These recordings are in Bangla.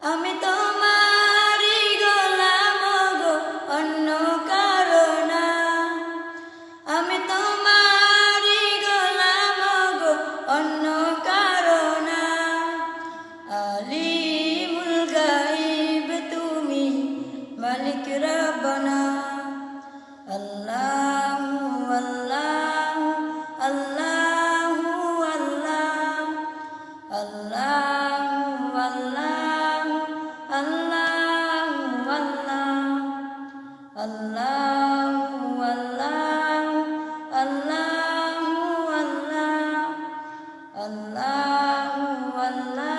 আমি তোমারি গোলাম গো, অন্য কারণ আমি তোমারি গোলাম গো, অন্য কারণ আলিমুল গাইব তুমি মালিক রা one love.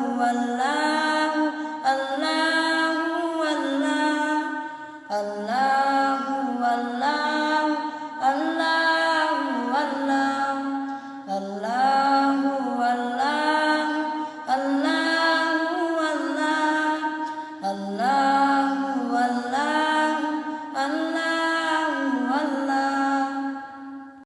هو الله